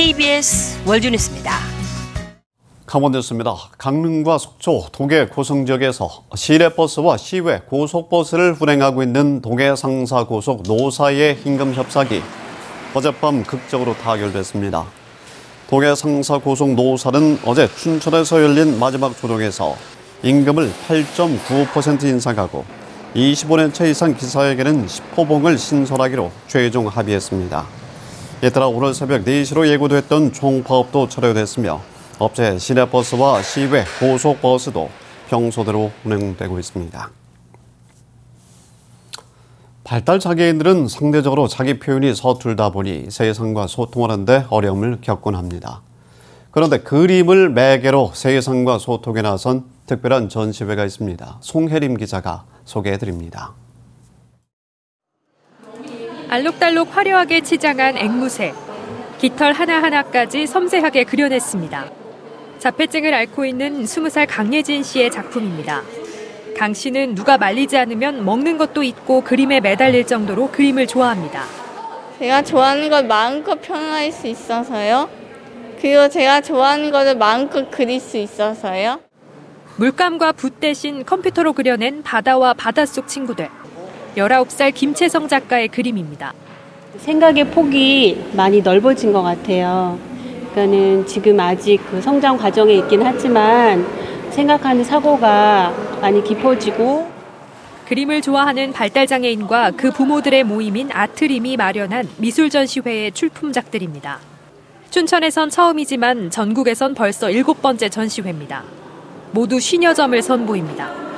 KBS 월드뉴스입니다. 강원도였습니다. 강릉과 속초, 동해 고성 지역에서 시내버스와 시외 고속버스를 운행하고 있는 동해 상사 고속 노사의 임금 협상이 어젯밤 극적으로 타결됐습니다. 동해 상사 고속 노사는 어제 춘천에서 열린 마지막 조정에서 임금을 8.95% 인상하고 25년차 이상 기사에게는 10호봉을 신설하기로 최종 합의했습니다. 이에 따라 오늘 새벽 4시로 예고됐던 총파업도 철회됐으며 업체 시내버스와 시외 고속버스도 평소대로 운행되고 있습니다. 발달 장애인들은 상대적으로 자기 표현이 서툴다 보니 세상과 소통하는데 어려움을 겪곤 합니다. 그런데 그림을 매개로 세상과 소통에 나선 특별한 전시회가 있습니다. 송혜림 기자가 소개해 드립니다. 알록달록 화려하게 치장한 앵무새. 깃털 하나하나까지 섬세하게 그려냈습니다. 자폐증을 앓고 있는 20살 강예진 씨의 작품입니다. 강 씨는 누가 말리지 않으면 먹는 것도 있고 그림에 매달릴 정도로 그림을 좋아합니다. 제가 좋아하는 걸 마음껏 표현할 수 있어서요. 그리고 제가 좋아하는 것을 마음껏 그릴 수 있어서요. 물감과 붓 대신 컴퓨터로 그려낸 바다와 바닷속 친구들. 19살 김채성 작가의 그림입니다. 생각의 폭이 많이 넓어진 것 같아요. 그러니까는 지금 아직 그 성장 과정에 있긴 하지만 생각하는 사고가 많이 깊어지고 그림을 좋아하는 발달장애인과 그 부모들의 모임인 아트림이 마련한 미술 전시회의 출품작들입니다. 춘천에선 처음이지만 전국에선 벌써 일곱 번째 전시회입니다. 모두 50여 점을 선보입니다.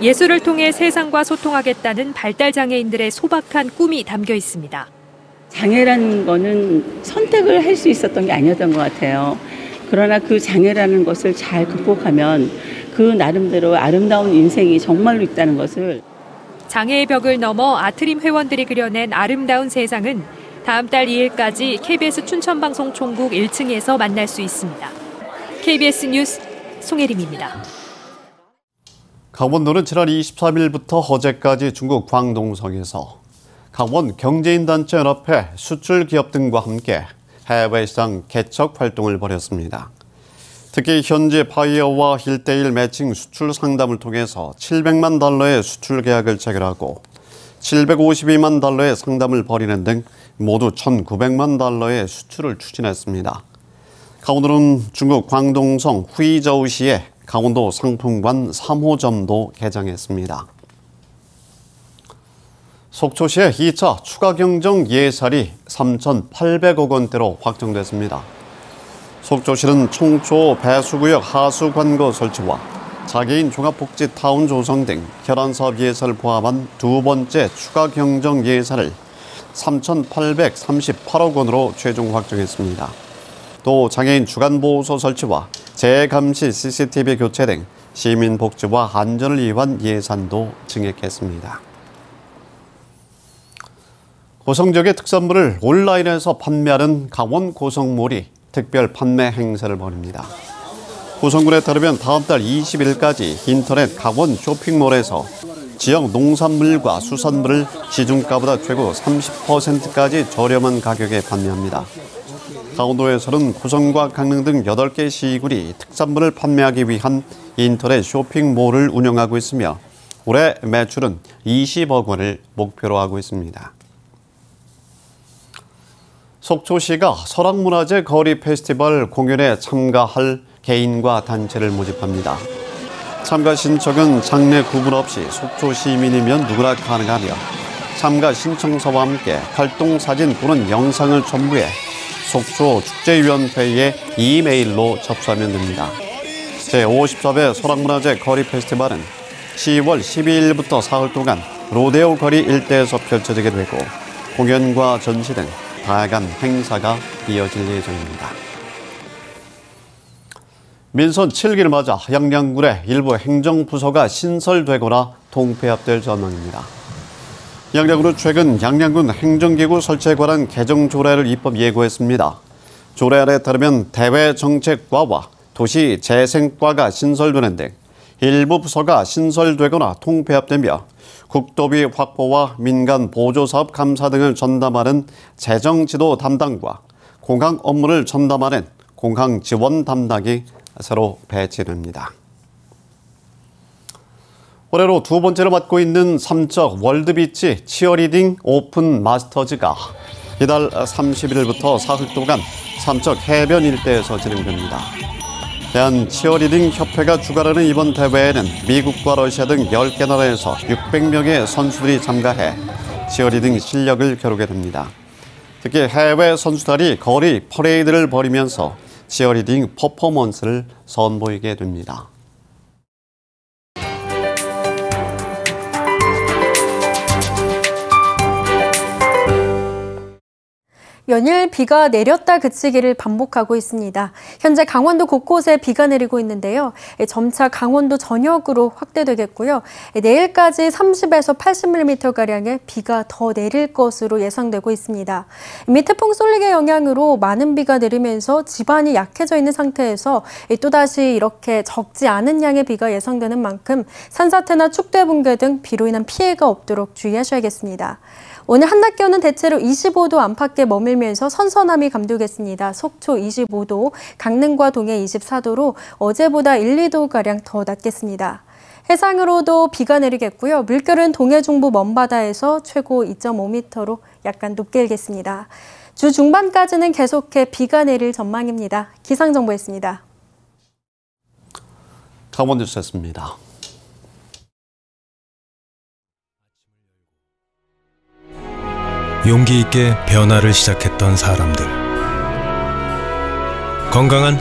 예술을 통해 세상과 소통하겠다는 발달 장애인들의 소박한 꿈이 담겨 있습니다. 장애라는 거는 선택을 할 수 있었던 게 아니었던 것 같아요. 그러나 그 장애라는 것을 잘 극복하면 그 나름대로 아름다운 인생이 정말로 있다는 것을 장애의 벽을 넘어 아트림 회원들이 그려낸 아름다운 세상은 다음 달 2일까지 KBS 춘천방송 총국 1층에서 만날 수 있습니다. KBS 뉴스 송혜림입니다. 강원도는 지난 23일부터 어제까지 중국 광동성에서 강원 경제인단체 연합회 수출 기업 등과 함께 해외 시장 개척 활동을 벌였습니다. 특히 현지 바이어와 1대1 매칭 수출 상담을 통해서 700만 달러의 수출 계약을 체결하고 752만 달러의 상담을 벌이는 등 모두 1,900만 달러의 수출을 추진했습니다. 강원도는 중국 광동성 후이저우시에 강원도 상품관 3호점도 개장했습니다. 속초시의 2차 추가 경정 예산이 3,800억 원대로 확정됐습니다. 속초시는 청초 배수구역 하수 관거 설치와 장애인 종합복지타운 조성 등 현안사업 예산을 포함한 두 번째 추가 경정 예산을 3,838억 원으로 최종 확정했습니다. 또 장애인 주간보호소 설치와 재감시 CCTV 교체 등 시민 복지와 안전을 위한 예산도 증액했습니다. 고성 지역의 특산물을 온라인에서 판매하는 강원 고성몰이 특별 판매 행사를 벌입니다. 고성군에 따르면 다음 달 20일까지 인터넷 강원 쇼핑몰에서 지역 농산물과 수산물을 시중가보다 최고 30%까지 저렴한 가격에 판매합니다. 강원도에서는 고성과 강릉 등 8개 시군이 특산물을 판매하기 위한 인터넷 쇼핑몰을 운영하고 있으며 올해 매출은 20억 원을 목표로 하고 있습니다. 속초시가 설악문화재 거리 페스티벌 공연에 참가할 개인과 단체를 모집합니다. 참가 신청은 장래 구분 없이 속초 시민이면 누구나 가능하며 참가 신청서와 함께 활동 사진 또는 영상을 첨부해 속초 축제위원회에 이메일로 접수하면 됩니다. 제54회 설악문화재 거리 페스티벌은 10월 12일부터 사흘 동안 로데오 거리 일대에서 펼쳐지게 되고 공연과 전시 등 다양한 행사가 이어질 예정입니다. 민선 7기를 맞아 양양군의 일부 행정부서가 신설되거나 통폐합될 전망입니다. 양양군은 최근 양양군 행정기구 설치에 관한 개정 조례를 입법 예고했습니다. 조례안에 따르면 대외정책과와 도시재생과가 신설되는 등 일부 부서가 신설되거나 통폐합되며 국도비 확보와 민간 보조사업 감사 등을 전담하는 재정지도 담당과 공항 업무를 전담하는 공항 지원 담당이 새로 배치됩니다. 올해로 두 번째를 맡고 있는 삼척 월드비치 치어리딩 오픈 마스터즈가 이달 31일부터 사흘 동안 삼척 해변 일대에서 진행됩니다. 대한 치어리딩 협회가 주관하는 이번 대회에는 미국과 러시아 등 10개 나라에서 600명의 선수들이 참가해 치어리딩 실력을 겨루게 됩니다. 특히 해외 선수들이 거리 퍼레이드를 벌이면서 치어리딩 퍼포먼스를 선보이게 됩니다. 연일 비가 내렸다 그치기를 반복하고 있습니다. 현재 강원도 곳곳에 비가 내리고 있는데요. 점차 강원도 전역으로 확대되겠고요. 내일까지 30에서 80mm가량의 비가 더 내릴 것으로 예상되고 있습니다. 밑태풍 쏠리게 영향으로 많은 비가 내리면서 지반이 약해져 있는 상태에서 또다시 이렇게 적지 않은 양의 비가 예상되는 만큼 산사태나 축대 붕괴 등 비로 인한 피해가 없도록 주의하셔야겠습니다. 오늘 한낮 기온은 대체로 25도 안팎에 머물 면서 선선함이 감도겠습니다. 속초 25도, 강릉과 동해 24도로 어제보다 1, 2도가량 더 낮겠습니다. 해상으로도 비가 내리겠고요. 물결은 동해 중부 먼바다에서 최고 2.5m로 약간 높게 일겠습니다. 주 중반까지는 계속해 비가 내릴 전망입니다. 기상정보였습니다. 강원 뉴스였습니다. 용기 있게 변화를 시작했던 사람들. 건강한